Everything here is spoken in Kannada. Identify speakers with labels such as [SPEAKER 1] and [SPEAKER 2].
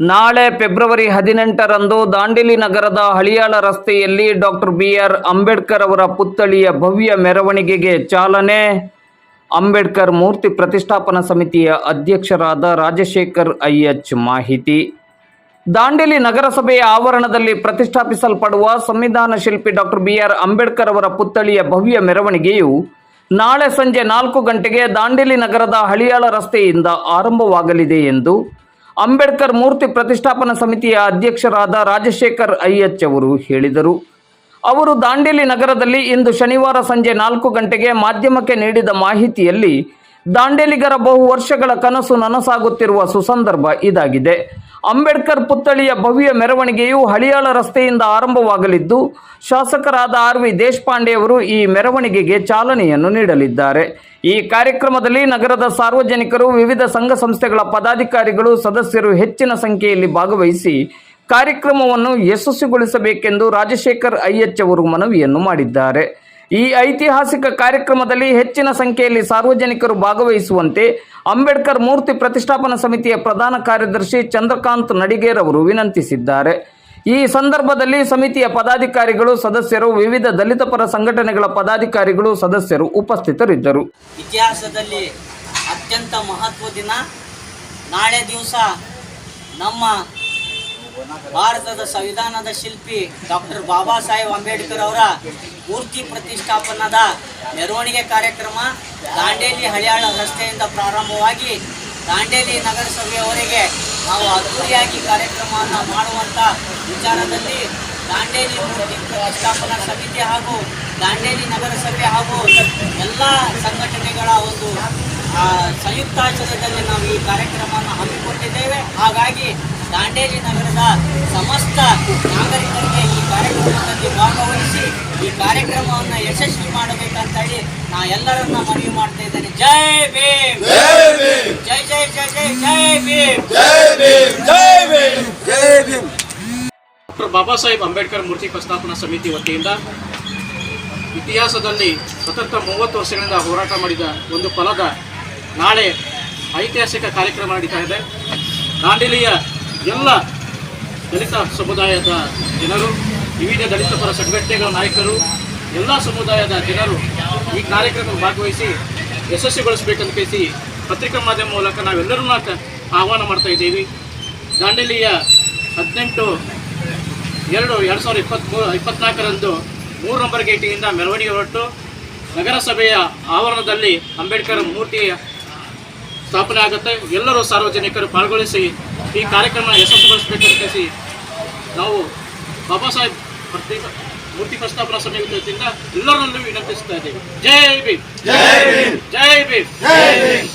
[SPEAKER 1] ನಾಳೆ ಫೆಬ್ರವರಿ ಹದಿನೆಂಟರಂದು ದಾಂಡೇಲಿ ನಗರದ ಹಳಿಯಾಳ ರಸ್ತೆಯಲ್ಲಿ ಡಾಕ್ಟರ್ ಬಿ ಆರ್ ಅಂಬೇಡ್ಕರ್ ಅವರ ಪುತ್ಥಳಿಯ ಭವ್ಯ ಮೆರವಣಿಗೆಗೆ ಚಾಲನೆ. ಅಂಬೇಡ್ಕರ್ ಮೂರ್ತಿ ಪ್ರತಿಷ್ಠಾಪನಾ ಸಮಿತಿಯ ಅಧ್ಯಕ್ಷರಾದ ರಾಜಶೇಖರ್ ಎಚ್ ಮಾಹಿತಿ. ದಾಂಡೇಲಿ ನಗರಸಭೆಯ ಆವರಣದಲ್ಲಿ ಪ್ರತಿಷ್ಠಾಪಿಸಲ್ಪಡುವ ಸಂವಿಧಾನ ಶಿಲ್ಪಿ ಡಾಕ್ಟರ್ ಬಿ ಆರ್ ಅಂಬೇಡ್ಕರ್ ಅವರ ಪುತ್ಥಳಿಯ ಭವ್ಯ ಮೆರವಣಿಗೆಯು ನಾಳೆ ಸಂಜೆ ನಾಲ್ಕು ಗಂಟೆಗೆ ದಾಂಡೇಲಿ ನಗರದ ಹಳಿಯಾಳ ರಸ್ತೆಯಿಂದ ಆರಂಭವಾಗಲಿದೆ ಎಂದು ಅಂಬೇಡ್ಕರ್ ಮೂರ್ತಿ ಪ್ರತಿಷ್ಠಾಪನಾ ಸಮಿತಿಯ ಅಧ್ಯಕ್ಷರಾದ ರಾಜಶೇಖರ್ ಐಎಚ್ ಅವರು ಹೇಳಿದರು. ಅವರು ದಾಂಡೇಲಿ ನಗರದಲ್ಲಿ ಇಂದು ಶನಿವಾರ ಸಂಜೆ ನಾಲ್ಕು ಗಂಟೆಗೆ ಮಾಧ್ಯಮಕ್ಕೆ ನೀಡಿದ ಮಾಹಿತಿಯಲ್ಲಿ, ದಾಂಡೇಲಿಗರ ಬಹು ವರ್ಷಗಳ ಕನಸು ನನಸಾಗುತ್ತಿರುವ ಸುಸಂದರ್ಭ ಇದಾಗಿದೆ. ಅಂಬೇಡ್ಕರ್ ಪುತ್ಥಳಿಯ ಭವ್ಯ ಮೆರವಣಿಗೆಯು ಹಳಿಯಾಳ ರಸ್ತೆಯಿಂದ ಆರಂಭವಾಗಲಿದ್ದು, ಶಾಸಕರಾದ ಆರ್ ವಿ ದೇಶಪಾಂಡೆ ಅವರು ಈ ಮೆರವಣಿಗೆಗೆ ಚಾಲನೆಯನ್ನು ನೀಡಲಿದ್ದಾರೆ. ಈ ಕಾರ್ಯಕ್ರಮದಲ್ಲಿ ನಗರದ ಸಾರ್ವಜನಿಕರು, ವಿವಿಧ ಸಂಘ ಸಂಸ್ಥೆಗಳ ಪದಾಧಿಕಾರಿಗಳು, ಸದಸ್ಯರು ಹೆಚ್ಚಿನ ಸಂಖ್ಯೆಯಲ್ಲಿ ಭಾಗವಹಿಸಿ ಕಾರ್ಯಕ್ರಮವನ್ನು ಯಶಸ್ವಿಗೊಳಿಸಬೇಕೆಂದು ರಾಜಶೇಖರ್ ಐಎಚ್ ಅವರು ಮನವಿಯನ್ನು ಮಾಡಿದ್ದಾರೆ. ಈ ಐತಿಹಾಸಿಕ ಕಾರ್ಯಕ್ರಮದಲ್ಲಿ ಹೆಚ್ಚಿನ ಸಂಖ್ಯೆಯಲ್ಲಿ ಸಾರ್ವಜನಿಕರು ಭಾಗವಹಿಸುವಂತೆ ಅಂಬೇಡ್ಕರ್ ಮೂರ್ತಿ ಪ್ರತಿಷ್ಠಾಪನಾ ಸಮಿತಿಯ ಪ್ರಧಾನ ಕಾರ್ಯದರ್ಶಿ ಚಂದ್ರಕಾಂತ್ ನಡಿಗೇರ್ ಅವರು ವಿನಂತಿಸಿದ್ದಾರೆ. ಈ ಸಂದರ್ಭದಲ್ಲಿ ಸಮಿತಿಯ ಪದಾಧಿಕಾರಿಗಳು, ಸದಸ್ಯರು, ವಿವಿಧ ದಲಿತ ಪರ ಸಂಘಟನೆಗಳ ಪದಾಧಿಕಾರಿಗಳು, ಸದಸ್ಯರು ಉಪಸ್ಥಿತರಿದ್ದರು.
[SPEAKER 2] ಇತಿಹಾಸದಲ್ಲಿ ಅತ್ಯಂತ ಮಹತ್ವ ದಿನ. ನಾಳೆ ದಿವಸ ನಮ್ಮ ಭಾರತದ ಸಂವಿಧಾನದ ಶಿಲ್ಪಿ ಡಾಕ್ಟರ್ ಬಾಬಾ ಸಾಹೇಬ್ ಅಂಬೇಡ್ಕರ್ ಅವರ ಮೂರ್ತಿ ಪ್ರತಿಷ್ಠಾಪನದ ಮೆರವಣಿಗೆ ಕಾರ್ಯಕ್ರಮ ದಾಂಡೇಲಿ ಹಳಿಯಾಳ ರಸ್ತೆಯಿಂದ ಪ್ರಾರಂಭವಾಗಿ ದಾಂಡೇಲಿ ನಗರಸಭೆಯವರೆಗೆ ನಾವು ಅದ್ದೂರಿಯಾಗಿ ಕಾರ್ಯಕ್ರಮವನ್ನು ಮಾಡುವಂಥ ವಿಚಾರದಲ್ಲಿ ದಾಂಡೇಲಿ ಮೂರ್ತಿ ಪ್ರತಿಷ್ಠಾಪನಾ ಸಮಿತಿ ಹಾಗೂ ದಾಂಡೇಲಿ ನಗರಸಭೆ ಹಾಗೂ ಎಲ್ಲ ಸಂಘಟನೆಗಳ ಒಂದು ಸಂಯುಕ್ತ ಸಂಯುಕ್ತಾಶ್ರಯದಲ್ಲಿ ನಾವು ಈ ಕಾರ್ಯಕ್ರಮವನ್ನು ಹಮ್ಮಿಕೊಂಡಿದ್ದೇವೆ. ಹಾಗಾಗಿ ದಾಂಡೇಲಿ ನಗರದ ಸಮಸ್ತ ನಾಗರಿಕರಿಗೆ ಈ ಕಾರ್ಯಕ್ರಮದಲ್ಲಿ ಭಾಗವಹಿಸಿ ಈ ಕಾರ್ಯಕ್ರಮವನ್ನು ಯಶಸ್ವಿ ಮಾಡಬೇಕಂತ ಹೇಳಿ ನಾ ಎಲ್ಲರನ್ನ ಮನವಿ ಮಾಡ್ತಾ ಇದ್ದೇನೆ. ಜೈ ಭೀಮ್! ಜೈ ಜೈ ಜೈ ಜೈ ಜೈ ಭೀಮ್!
[SPEAKER 3] ಡಾಕ್ಟರ್ ಬಾಬಾ ಸಾಹೇಬ್ ಅಂಬೇಡ್ಕರ್ ಮೂರ್ತಿ ಪ್ರಸ್ತಾಪನಾ ಸಮಿತಿ ವತಿಯಿಂದ ಇತಿಹಾಸದಲ್ಲಿ ಸತತ ಮೂವತ್ತು ವರ್ಷಗಳಿಂದ ಹೋರಾಟ ಮಾಡಿದ ಒಂದು ಫಲದ ನಾಳೆ ಐತಿಹಾಸಿಕ ಕಾರ್ಯಕ್ರಮ ನಡೀತಾ ಇದೆ. ದಾಂಡೇಲಿಯ ಎಲ್ಲ ದಲಿತ ಸಮುದಾಯದ ಜನರು, ವಿವಿಧ ದಲಿತ ಪರ ಸಂಘಟನೆಗಳ ನಾಯಕರು, ಎಲ್ಲ ಸಮುದಾಯದ ಜನರು ಈ ಕಾರ್ಯಕ್ರಮ ಭಾಗವಹಿಸಿ ಯಶಸ್ವಿಗೊಳಿಸಬೇಕಂತ ಕೇಳಿಸಿ ಪತ್ರಿಕಾ ಮಾಧ್ಯಮ ಮೂಲಕ ನಾವೆಲ್ಲರೂ ಆಹ್ವಾನ ಮಾಡ್ತಾ ಇದ್ದೀವಿ. ದಾಂಡೇಲಿಯ ಹದಿನೆಂಟು ಎರಡು ಎರಡು ಸಾವಿರದ ಇಪ್ಪತ್ತ್ಮೂರು ಇಪ್ಪತ್ನಾಲ್ಕರಂದು ಮೂರು ನಂಬರ್ ಗೇಟಿನಿಂದ ಮೆರವಣಿಗೆ ಹೊರಟು ನಗರಸಭೆಯ ಆವರಣದಲ್ಲಿ ಅಂಬೇಡ್ಕರ್ ಮೂರ್ತಿ ಸ್ಥಾಪನೆ ಆಗುತ್ತೆ. ಎಲ್ಲರೂ ಸಾರ್ವಜನಿಕರು ಪಾಲ್ಗೊಳಿಸಿ ಈ ಕಾರ್ಯಕ್ರಮ ಯಶಸ್ವಿಗೊಳಿಸಬೇಕಂತ ಕೇಳಿಸಿ ನಾವು ಬಾಬಾ ಸಾಹೇಬ್ ಪ್ರತ್ಯೇಕ ಮೂರ್ತಿ ಪ್ರಸ್ತಾಪನಾ ಸಮಿತಿ ವತಿಯಿಂದ ಎಲ್ಲರಲ್ಲೂ ವಿನಂತಿಸ್ತಾ ಇದ್ದೀವಿ. ಜೈ ಭೀಮ್. ಜೈ ಭೀಮ್. ಜೈ ಭೀಮ್.